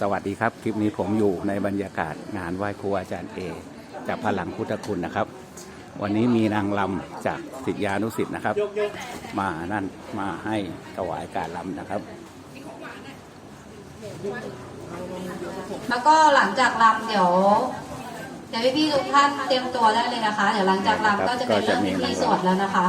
สวัสดีครับ คลิปนี้ผมอยู่ในบรรยากาศงานไหว้ครูอาจารย์เอจากพลังพุทธคุณนะครับ วันนี้มีนางลำจากศิษยานุศิษย์นะครับ มานั่นมาให้ถวายการลำนะครับ แล้วก็หลังจากรำเดี๋ยวเดี๋ยวพี่ๆทุกท่านเตรียมตัวได้เลยนะคะ เดี๋ยวหลังจากรำก็จะเป็นเรื่องพิธีสวดแล้วนะคะ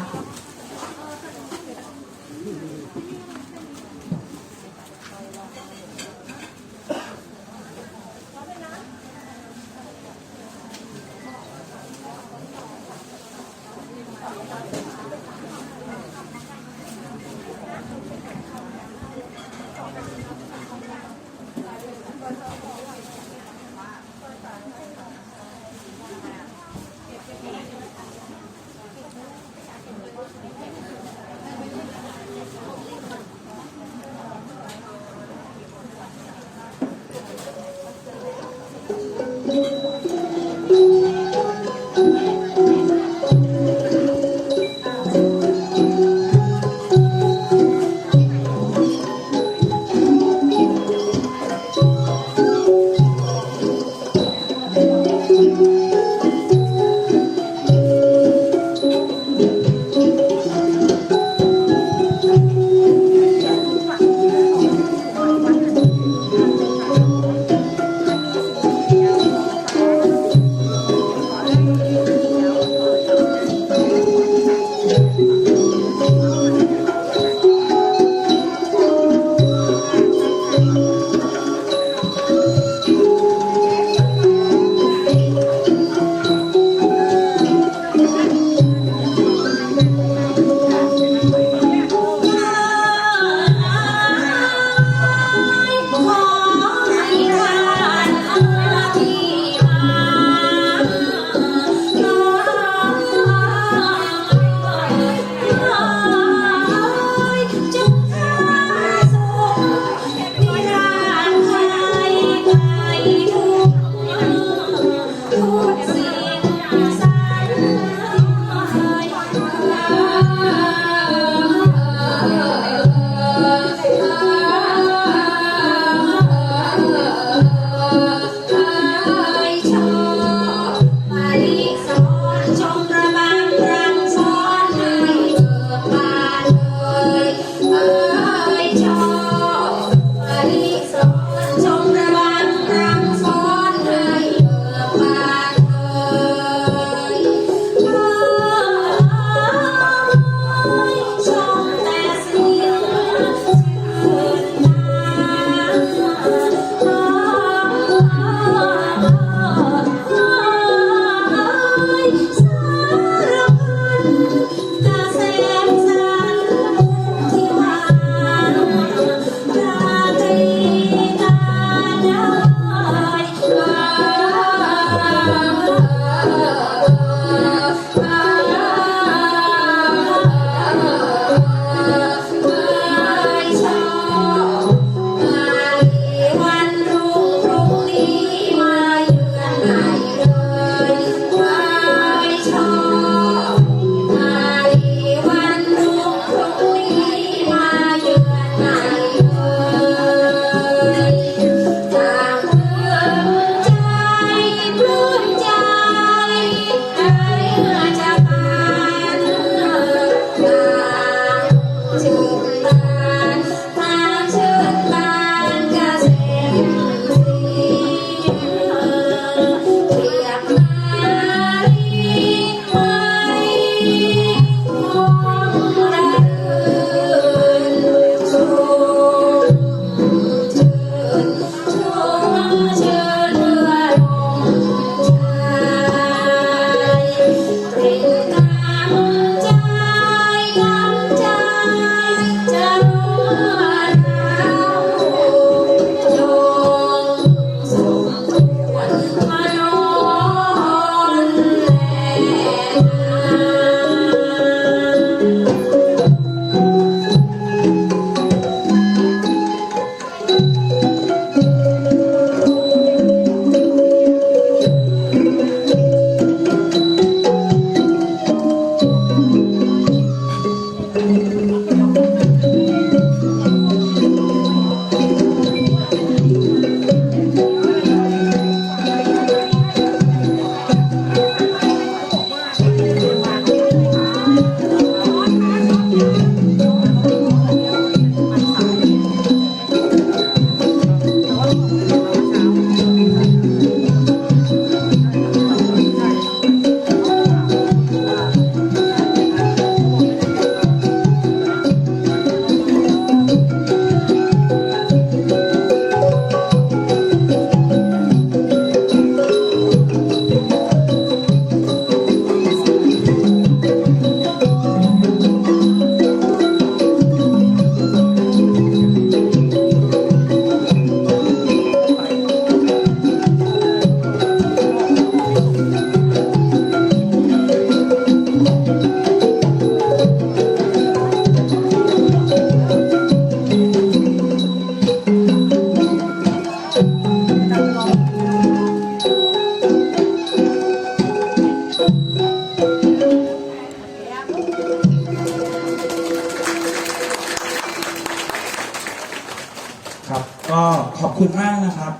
ครับ ก็ขอบคุณมากนะครับ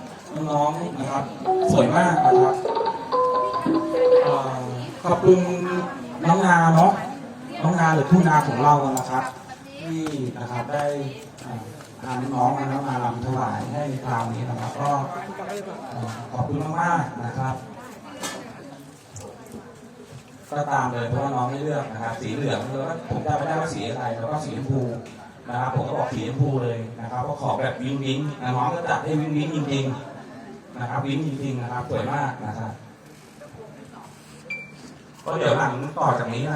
น้องนะครับ สวยมากนะครับเอ่อขอบคุณน้องนาเนาะน้องนาหรือผู้นาของเรานะครับ ที่นะครับได้อ่าพาน้องๆมาแล้วมาลำถวายให้คราวนี้นะครับ ก็ขอบคุณมากๆนะครับก็ตามเลยเพราะว่าน้องไม่เลือกนะครับ สีเหลืองแล้วก็ผมจำไม่ได้ว่าสีอะไรแล้วก็สีชมพูนะครับ ผมก็บอกสีชมพูเลยนะครับก็ขอแบบวิ้งวิ้งน้องก็จัดให้วิ้งวิ้งจริงๆนะครับวิ้งจริงๆนะครับสวยมากนะครับก็เดี๋ยวหลังต่อจากนี้นะ